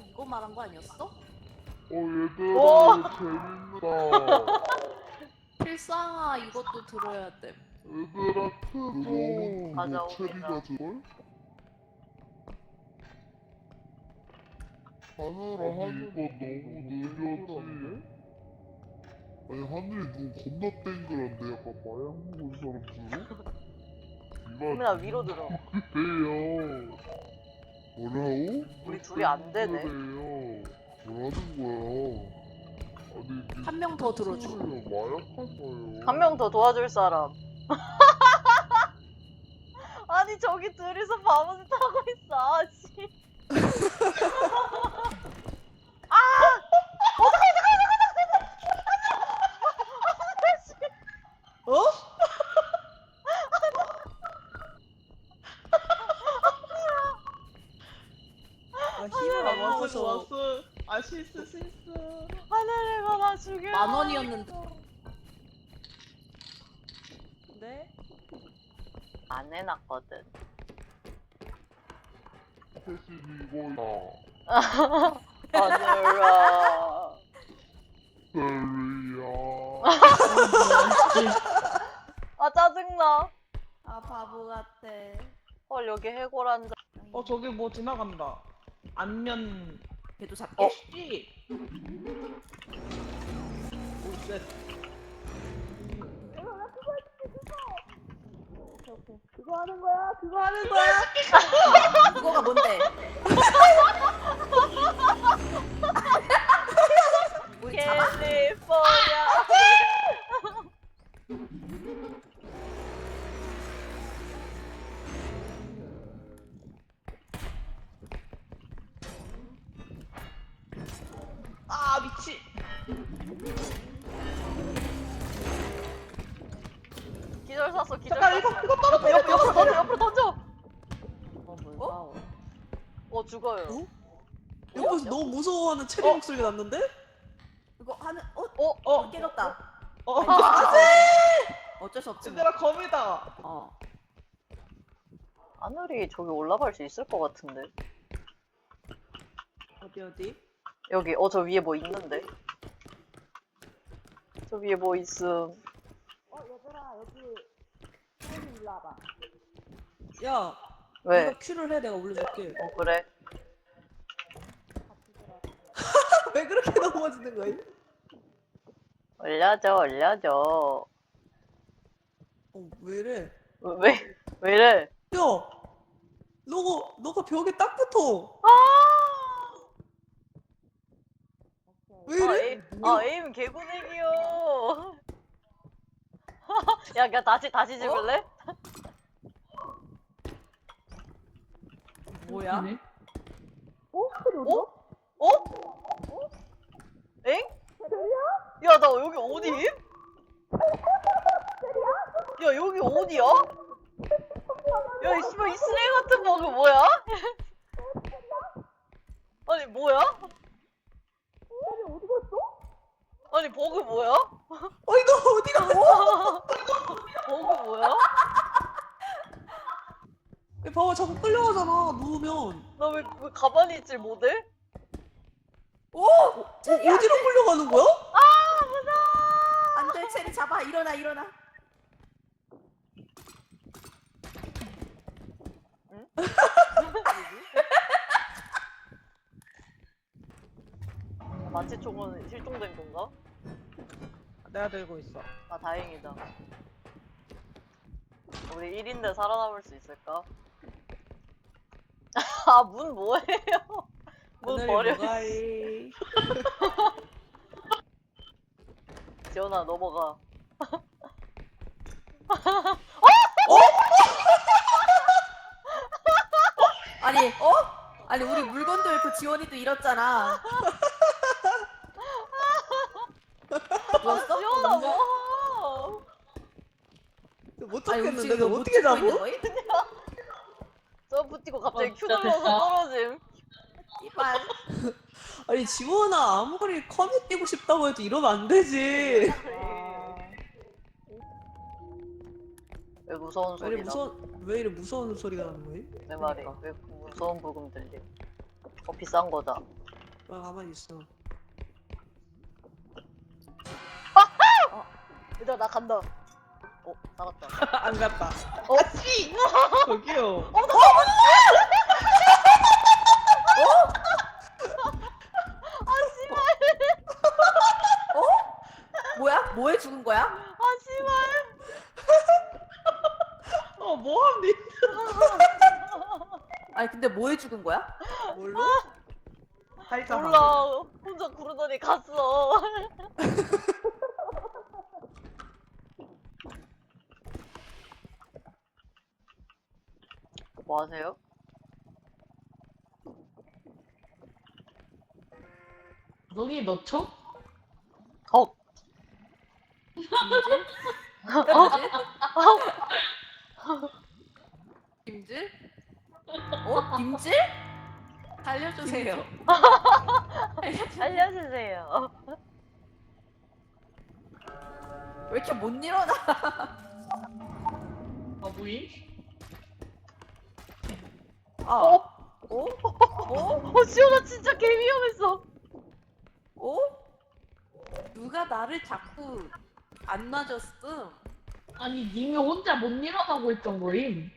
이거 말한 거 아니었어? 어 얘들아 오! 이거 재밌다 필상아 이것도 들어야 돼. 얘들아 트 너무 맞아, 그거 체리가 오기가. 들걸? 하늘아 하는 거 너무 느려지 아니 하늘이 눈 겁나 땡그란데 약간 마약 먹은 사람처럼? 소민아 위로 들어. 그래요 뭐라고? 우리 둘이 안 되네. 그래요 뭐라는 거야 아니 니한명 더 들어줘. 스스로야 마약하봐요 한 명 더 도와줄 사람. 아니 저기 둘이서 바보짓 하고 있어. 아, 씨. 아! 어? 아, 아, 먹어서 왔어. 아 실수 실수. 하늘이가 나 죽여. 만 원이었는데. 네? 안 해놨거든. 이거야 하늘아. 아 짜증나. 아 바보 같아. 헐 여기 해골 한 자. 어 저기 뭐 지나간다. 안면 걔도 잡게. 어? 씨. 오쉣. 그거 하는 거야? 그거 하는 거야? 그거가 뭔데? 우리 잡아? 캘리포니아. 아 어. 어? 옆에서 너무 무서워하는 체리 목소리가 났는데? 이거 하는 어? 어? 어. 깨졌다. 어. 아, 어쩔 수 없지. 뭐. 얘들아 거미다. 어. 하늘이 저기 올라갈 수 있을 것 같은데. 어디 어디? 여기 어 저 위에 뭐 있는데. 저 위에 뭐 있음. 어 얘들아 여기 사진 일로 와봐. 야, 왜? 내가 큐를 해 내가 올려줄게. 어 그래? 왜 그렇게 넘어지는 거야? 올려줘 올려줘. 어, 왜 이래? 왜? 왜 이래? 야, 너가 너가 벽에 딱 붙어. 아! 왜 아, 이래? 에임, 아 에임 개구쟁이요. 야, 야 다시 다시 집을래? 뭐야? 어? 어? 엥? 야, 나 여기 어디? 야, 여기 어디야? 야, 이 씨발 이 쓰레기 같은 버그 뭐야? 아니 뭐야? 아니 버그 뭐야? 어이 너 어디가? 버그 뭐야? 야, 봐봐 자꾸 끌려가잖아 누우면. 나 왜 왜 가만히 있질 못해? 어? 어디로 끌려가는 거야? 안돼 체리 잡아 일어나 일어나. 마취총은 실종된 건가? 내가 들고 있어. 아 다행이다. 우리 1인데 살아남을 수 있을까? 아 문 뭐예요? 문 하늘이 버려. 뭐가해? 지원아 넘어가. 아니 어? 아니 우리 물건도 잃고 지원이도 잃었잖아. 누웠어? 지원아? 뭐? 못 아니 우리 찾겠는데 지금 너못 어떻게 찍고 잡어? 거임? 점프 뛰고 갑자기 어, 큐 진짜 눌러서 됐다. 떨어짐. 이발. 아니 지원아 아무리 커밋 뛰고 싶다고 해도 이러면 안 되지. 왜 무서운 왜 이래 소리나? 무서운 왜 이래 무서운 소리가 나는 거야? 내 말이 왜 무서운 부금 들림? 어 비싼 거다. 왜 가만히 있어. 얘들아 나 간다. 어 살았다. 안 갔다. 어? 아씨! 저기요. 뭐야? 뭐해 죽은 거야? 아 씨발. 어, 뭐함, 니? 아니 근데 뭐해 죽은 거야? 뭘로? 살짝. 몰라. 혼자 구르더니 갔어. 뭐 하세요? 거기 몇 초? 어. 김 살려주세요. 알려주세요. 왜 이렇게 못 일어나? 아, 뭐임? 아. 어? 어? 어? 어 지원아 진짜 개 위험했어. 어? 누가 나를 자꾸 안 놔줬음? 아니, 님이 혼자 못 일어나고 있던 거임.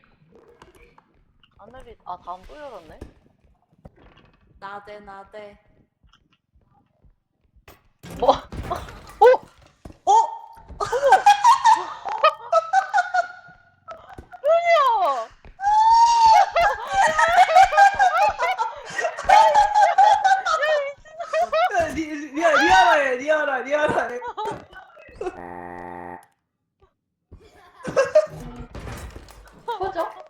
하늘이 아 다음 또 열었네. 나대 나대. 뭐? 어? 야! 야, 리, 리아, 리아라해, 리아라, 리아라해. 터져?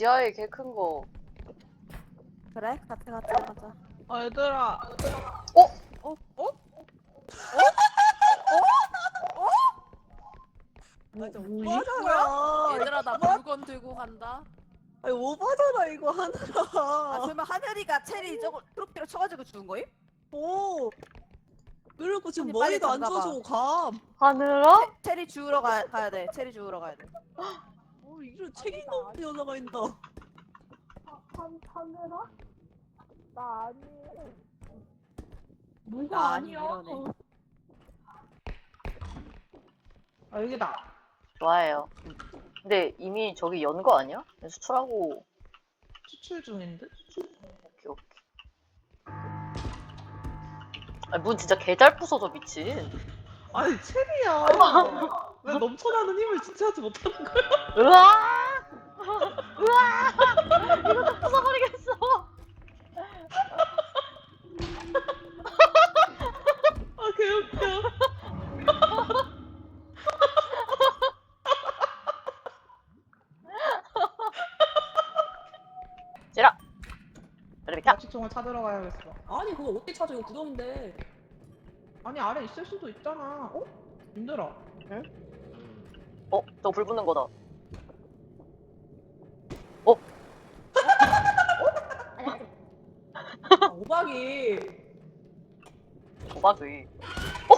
지하에 개 큰 거. 그래? 같이 가자 가자. 아, 얘들아. 어? 어? 맞아, 뭐임? 오바잖아. 얘들아 나 물건 들고 간다. 아니, 오바잖아, 이거 아 하늘아. 설마 하늘이가 체리 저거 트로피로 쳐가지고 죽은 거임? 오. 그리고 지금 아니, 빨리 머리도 안. 주워주고 가. 하늘아? 체, 체리 주우러 가, 가야 돼. 체리 주우러 가야 돼. 어, 이런 책임도 없는 여자가 있다. 뭐가 나 아니, 아니야. 이러네. 아, 여기다. 좋아해요. 근데 이미 저기 연 거 아니야? 수출하고 추출 중인데? 오케이 오케이. 아니 문 진짜 개잘 부서져 미친. 아니, 체리야. 왜 넘쳐나는 힘을 지체하지 못하는 거야? 으아! 으아! 이것도 부숴버리겠어. 아, 개웃겨. 지라. 그래 비켜. 자취총을 찾으러 가야겠어. 아니, 그거 어떻게 찾아? 이거 구덩인데. 아니, 아래 있을 수도 있잖아. 어? 힘들어. 어, 저 불 붙는 거다. 아, 오박이. 도박이. 어?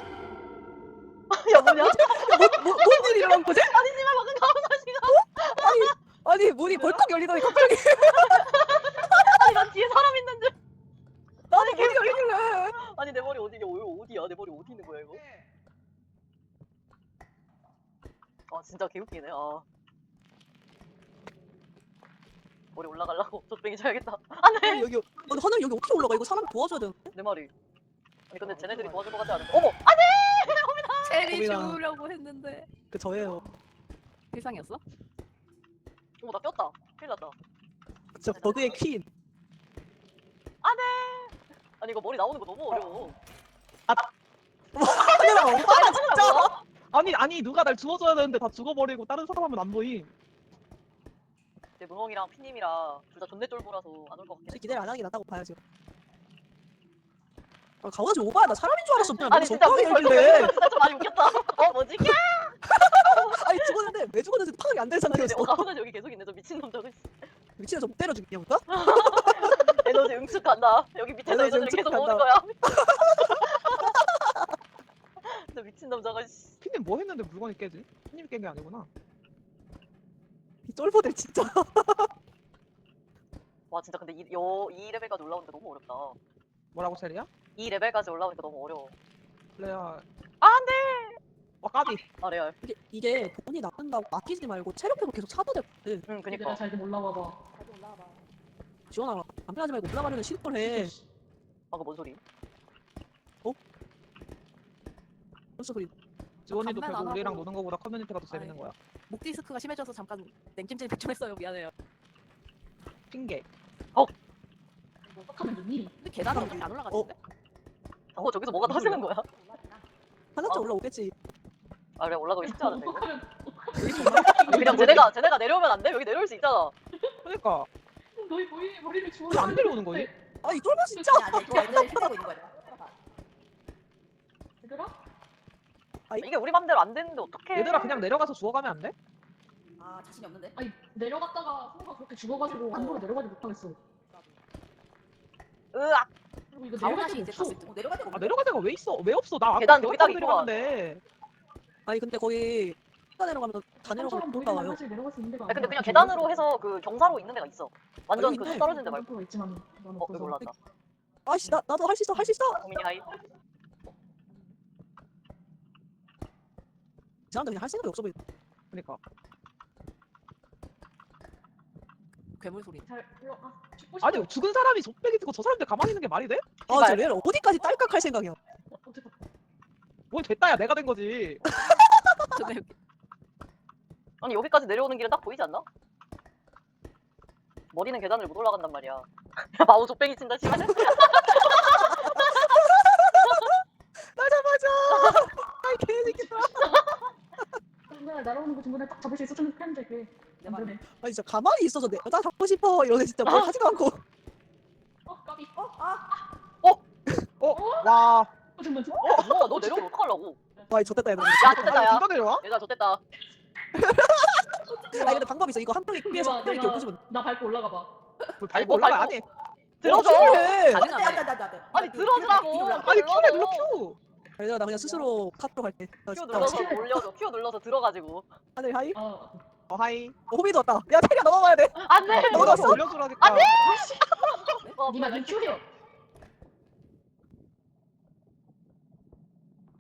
야 뭐냐? 뭐, 뭔 일이 일어난 거지? 아니 씨발 방금 가만 시가 아니, 문이 벌컥 열리더니 갑자기. 아니 난 뒤에 사람 있는 줄. 아니 내 머리 어디냐? 어, 어디야? 내 머리 어디 있는 거야 이거? 아 진짜 개웃기네. 아. 머리 올라가려고 젖뱅이 쳐야겠다. 안돼 아니, 여기, 아니, 하늘 여기 어떻게 올라가? 이거 사람 도와줘야 되는데? 내 머리. 아니 근데 쟤네들이 도와줄 것 같지 않은데. 어머 체리 거기다. 주우려고 했는데 그 저예요. 세상이었어? 어머 나 꼈다. 큰일 났다. 진짜 버그의 퀸. 아니 이거 머리 나오는 거 너무 어려워. 하늘아, 오빠가 진짜. 아니, 아니, 누가 날 죽어줘야 되는데 다 죽어버리고 다른 사람 하면 안 보임. 내 무멍이랑 피님이랑 둘 다 존내 쫄보라서 안 올 것 같긴 해. 기대를 안 하는 게 낫다고 봐야지. 아, 강아지 오바야. 나 사람인 줄 알았어. 그냥 아니 진짜 적당히 벌써 열길래. 진짜 좀 많이 웃겼다. 어 뭐지? 아니, 죽었는데 왜 죽었는지 파악이 안 되는 상태였어. 어, 나 혼자 여기 계속 있네 저 미친 놈 저거 미친애 좀 때려 죽이냐니까? 에너지 응축한다 여기 밑에서 에너지 에너지를 계속. 모으는 거야 저 미친놈 저거 씨. 피님 뭐 했는데 물건이 깨지? 피님이 깬 게 아니구나. 이 쫄보들 진짜. 와 진짜 근데 이, 여, 이 레벨까지 올라오니까 너무 어렵다. 뭐라고 체리야? 이 레벨까지 올라오니까 너무 어려워. 레아. 아, 안 돼! 와 까비. 아 레알. 이게, 이게 돈이 나간다고 아끼지 말고 체력 회복 계속 차도 되거든. 응 그니까. 잘좀 올라와봐. 지원아, 담배하지 말고 올라가려는 시도를 해. 방금 뭔 소리? 벌써 그 지원이도 감면 결국 안 우리랑 하고. 노는 거보다 커뮤니티가 더 재밌는. 거야. 목 디스크가 심해져서 잠깐 냉찜질 백좀했어요 미안해요. 핑계. 어떡하면 좋니? 근데 계단으로 밖에 안 올라가는데? 어 저기서 뭐가 터지는 거야? 하나쯤 어. 올라오겠지. 아 그래 올라가기 쉽지 않은데 이거. 어떡하면 그냥 쟤네가 쟤네가 내려오면 안 돼? 여기 내려올 수 있잖아. 그러니까 너희 머리, 머리를 주워 왜안 내려오는 거지? 아 이거면 진짜. 애들 있는 거야. 얘들아? 이게 우리 맘대로 안 되는데 어떡해? 얘들아 그냥 내려가서 주워가면 안 돼? 아 자신이 없는데? 아니 내려갔다가 소가 그렇게 죽어가지고 함부로 내려가지 못하겠어. 으악 그리고 이거 내려갈 이제 없어. 때 내려갈 데가 아? 내려갈 데가 왜 있어? 왜 없어? 나 아까 계단 계단 여기 딱 타고 있구만. 내려갔는데. 아니 근데 거기 가 내려가면 다 내려가 처럼 볼까 보이지만 와요. 사실 내려갈 수 있는 데가 야, 근데. 그냥 계단으로 해서 그 경사로 있는 데가 있어. 완전 여기 그 있네. 뚝 떨어진 데 말고. 어 여기. 올라왔다. 아씨 나 나도 할 수 있어 할 수 있어. 고민이 하이. 이 사람들 그냥 할 생각이 없어 보이. 그러니까. 괴물 소리. 잘 올라. 아, 죽고 싶어. 아니 죽은 사람이 족백이 듣고 저 사람들 가만히 있는 게 말이 돼? 아, 저 레알 어디까지 딸깍 할 생각이야. 어떡해. 뭘 됐다야 내가 된 거지. 아니 여기까지 내려오는 길은 딱 보이지 않나? 머리는 계단을 못 올라간단 말이야. 마우 족뱅이 친다 시간에? 맞아 맞아. 아이 개새끼다. 중간에 날아오는 거 중간에 딱 잡을 수 있었으면 좋겠는데 그게 안. 아니 진짜 가만히 있어서 내가 나 잡고 싶어 이러네 진짜 뭘 하지도 않고. 어 까비. 어? 와. 어 정말. 어 뭐야 너 내려오면 어떡하려고? 와 졌됐다 얘들. 야 좋댔다 야. 누가 내려와? 얘들아 좋댔다. 아니 근데 방법 있어. 이거 한 명이 피해서 한 명이 내가 부수면 나 밟고 올라가 봐. 뭘 아니, 밟고 뭐 올라가 밟고. 아니. 들어줘. 가능하네. 아니 들어주라고. 아니 큐에 눌러 큐. 얘들아 나 그냥 스스로 카트로 갈게. 나 큐 진짜 눌러서 올려줘. 큐 눌러서 들어가지고. 하늘 하이. 아어 하이. 어, 호비도 왔다. 야 테리야 넘어가야 돼. 안돼. 너 올려서 넣었어? 올려주라니까. 안 돼! 어, 니마 눈 큐해요.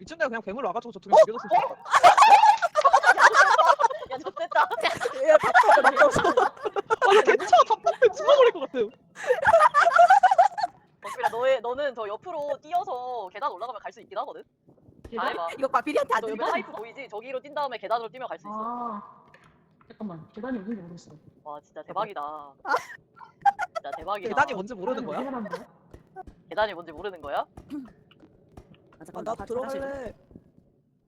이쯤 되면 그냥 괴물 와가지고 저 둘이 죽여줬으면 좋겠다. 야 좋댔다. 야 바꿔 바꿔. 아니 개차 답답해 죽어버릴 것 같아. 덕비라 너의 너는 저 옆으로 뛰어서 계단 올라가면 갈 수 있긴 하거든. 다 해봐. 이거 박비리한테 안 너 여기 들려. 파이프 보이지? 저기로 뛴 다음에 계단으로 뛰면 갈수 있어. 아 잠깐만 계단이 어딘지 모르겠어. 와 진짜 대박이다. 진짜 대박이다. 계단이 뭔지 모르는 거야? 계단이 뭔지 모르는 거야? 아, 아, 잠깐 나도 들어갈래.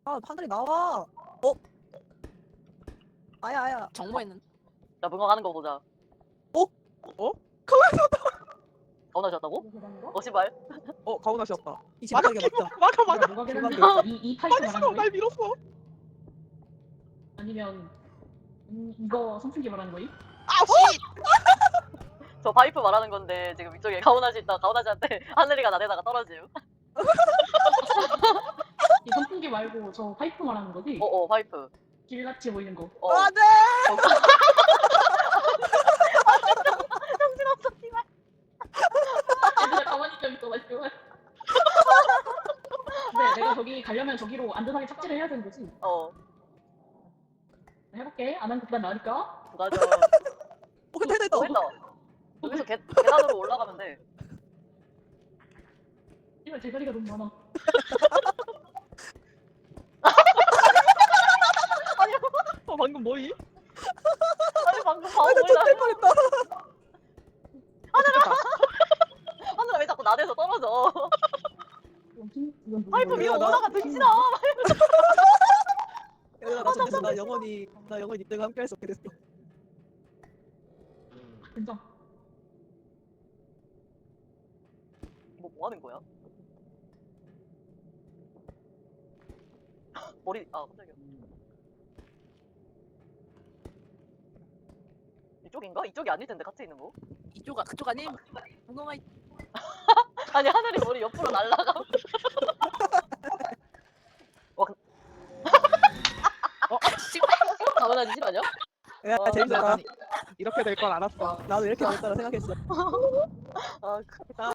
아 하늘이 나와. 어? 아야 아야. 정모했는. 자 문광하는 거 보자. 어? 어? 가오나셨다고? 어 씨발. 어 가오나 씨였다. 이 막아 집밖에 끼고 맞다. 막아 막아. 뭐가 계단인데? 대박이다. 이이 파이프 아니 싫어 말하는 날 거야? 밀었어. 아니면 음, 이거 선풍기 말하는 거임? 아 씨. 저 파이프 말하는 건데 지금 이쪽에 가오나시 있다. 가오나시한테 하늘이가 나대다가 떨어짐. 이 선풍기 말고 저 파이프 말하는 거지? 어어 파이프. 길같이 보이는 거. 어. 안돼. 정신없어 씨발. 얘들아 가만히 좀 있어 말고. 네, 내가 저기 가려면 저기로 안전하게 착지를 해야 되는 거지. 어. 해볼게. 안 하는 것보단 나으니까. 맞아. 어 근데 됐다. 어, 했다. 여기서 계, 계단으로 올라가면 돼. 이거 제자리가 너무 많아. 어 방금 뭐이? 아니 방금 바보 아나 몰라. 좆될 뻔했다. 하늘아 왜 자꾸 나대서 떨어져? 파이프? 위로 나- 올라가 등신아. 얘들아 나 좋댔어. 나 영원히 나 영원히 니들과 함께 할 수 없게 됐어. 괜찮. 뭐, 뭐 하는 거야? 머리 아 깜짝이야. 이쪽인가? 이쪽이 아닐 텐데 같이 있는 거? 이쪽 아 그쪽 아님? 무궁화 아니 하늘이 머리 옆으로 날라가. 어, 가만한 짓 아니야? 야 와, 재밌었다. 이렇게 될걸 알았어. 나도 이렇게 될 거라 생각했어. 아, 크다.